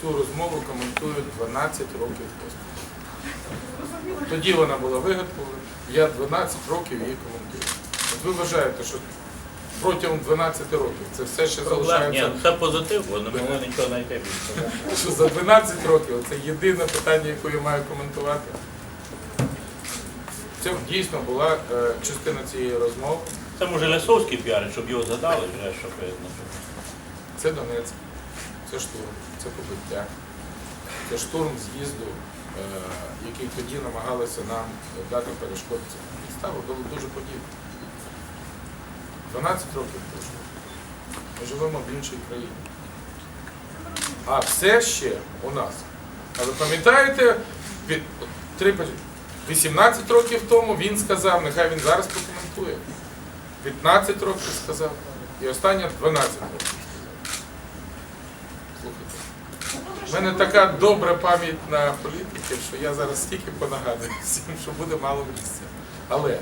цю розмову коментують 12 років поспіль. Тоді вона була вигадкою, я 12 років її коментую. От ви вважаєте, що протягом 12 років це все ще Проблем, ні, залишається, це позитив, бо не могли нічого знайти більше. що за 12 років це єдине питання, яке я маю коментувати. Це дійсно була е, частина цієї розмови. Це може Лясовський піарить, щоб його згадали вже, щоб видно. Це Донецьк, це штурм, це побиття, це штурм з'їзду, е, який тоді намагалися нам дати перешкодці. Підстави було дуже подібне. 12 років пройшло. Ми живемо в іншій країні. А все ще у нас. А ви пам'ятаєте, від- три події. 18 років тому він сказав, нехай він зараз прокоментує. 15 років сказав. І останнє 12 років. У мене така добра пам'ять на політиків, що я зараз стільки понагадую всім, що буде мало місця. Але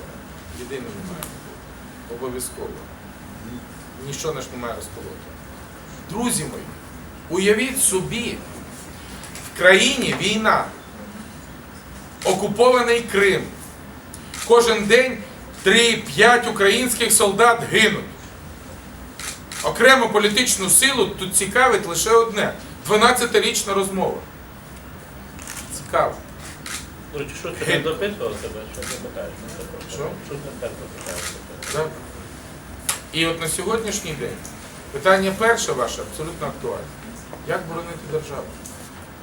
єдине не має бути. Обов'язково. Ні- Ніщо наш не має розколоти. Друзі мої, уявіть собі, в країні війна, окупований Крим. Кожен день 3-5 українських солдат гинуть. Окрему політичну силу тут цікавить лише одне 12-річна розмова. Цікаво. До речі, що ти не допитував тебе? Що ти питаєш? Що? Що ти так питаєш? Да? І от на сьогоднішній день питання перше ваше абсолютно актуальне. Як боронити державу?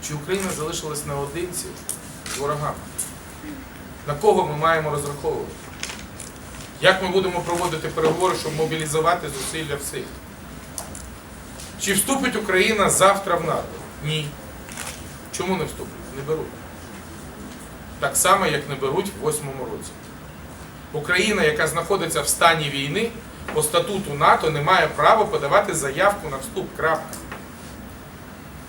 Чи Україна залишилась наодинці з ворогами? На кого ми маємо розраховувати? Як ми будемо проводити переговори, щоб мобілізувати зусилля всіх? Чи вступить Україна завтра в НАТО? Ні. Чому не вступить? Не беруть. Так само, як не беруть в восьмому році. Україна, яка знаходиться в стані війни, по статуту НАТО не має права подавати заявку на вступ. Крапка.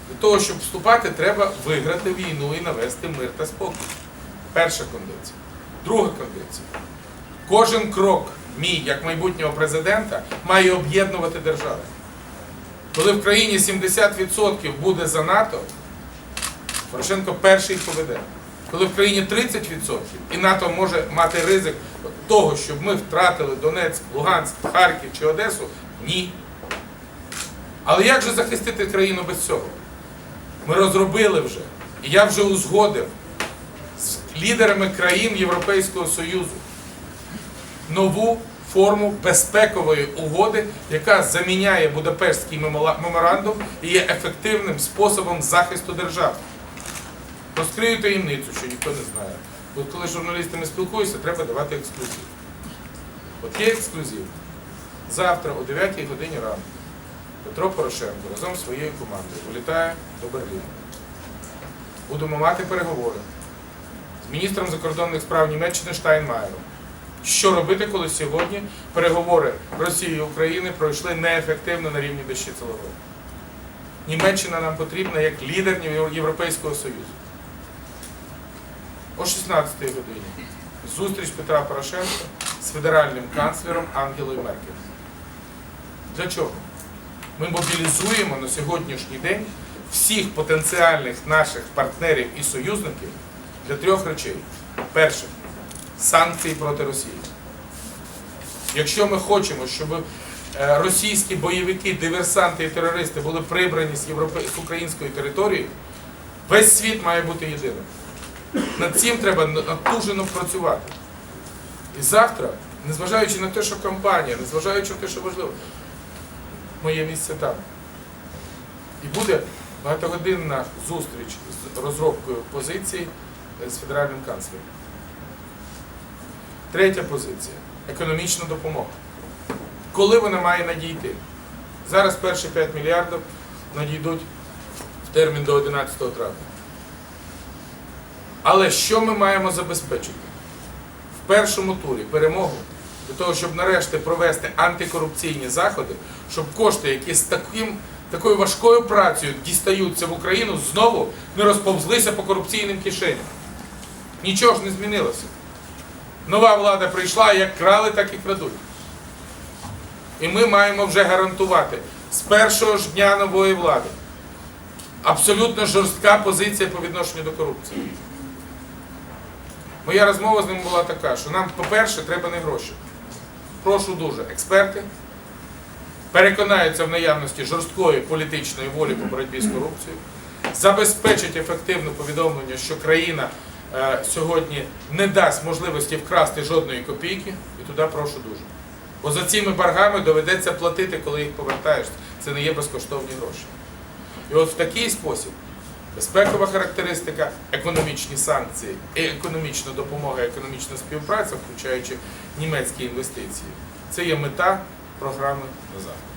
Для того, щоб вступати, треба виграти війну і навести мир та спокій. Перша кондиція. Друга кондиція. Кожен крок мій, як майбутнього президента, має об'єднувати державу. Коли в країні 70% буде за НАТО, Порошенко перший поведе. Коли в країні 30% і НАТО може мати ризик того, щоб ми втратили Донецьк, Луганськ, Харків чи Одесу, ні. Але як же захистити країну без цього? Ми розробили вже, і я вже узгодив з лідерами країн Європейського Союзу нову форму безпекової угоди, яка заміняє Будапештський меморандум і є ефективним способом захисту держави. Розкрию таємницю, що ніхто не знає. Бо коли з журналістами спілкуюся, треба давати ексклюзив. От є ексклюзив. Завтра о 9 годині ранку Петро Порошенко разом з своєю командою вилітає до Берліна. Будемо мати переговори з міністром закордонних справ Німеччини Штайнмаєром. Що робити, коли сьогодні переговори Росії і України пройшли неефективно на рівні дощі Целової? Німеччина нам потрібна як лідер Європейського Союзу. О 16-й годині зустріч Петра Порошенка з федеральним канцлером Ангелою Меркель. Для чого? Ми мобілізуємо на сьогоднішній день всіх потенціальних наших партнерів і союзників для трьох речей. Перше санкції проти Росії. Якщо ми хочемо, щоб е, російські бойовики, диверсанти і терористи були прибрані з, Європе... з української території, весь світ має бути єдиним. Над цим треба натужено працювати. І завтра, незважаючи на те, що компанія, незважаючи на те, що важливо, моє місце там. І буде багатогодинна зустріч з розробкою позицій е, з федеральним канцлером. Третя позиція економічна допомога. Коли вона має надійти? Зараз перші 5 мільярдів надійдуть в термін до 11 травня. Але що ми маємо забезпечити? В першому турі перемогу для того, щоб нарешті провести антикорупційні заходи, щоб кошти, які з таким, такою важкою працею дістаються в Україну, знову не розповзлися по корупційним кишеням. Нічого ж не змінилося. Нова влада прийшла, як крали, так і крадуть. І ми маємо вже гарантувати з першого ж дня нової влади абсолютно жорстка позиція по відношенню до корупції. Моя розмова з ним була така, що нам, по-перше, треба не гроші. Прошу дуже, експерти переконаються в наявності жорсткої політичної волі по боротьбі з корупцією, забезпечить ефективне повідомлення, що країна сьогодні не дасть можливості вкрасти жодної копійки, і туди прошу дуже. Бо за цими боргами доведеться платити, коли їх повертаєш. Це не є безкоштовні гроші. І от в такий спосіб безпекова характеристика, економічні санкції, економічна допомога, економічна співпраця, включаючи німецькі інвестиції, це є мета програми на завтра.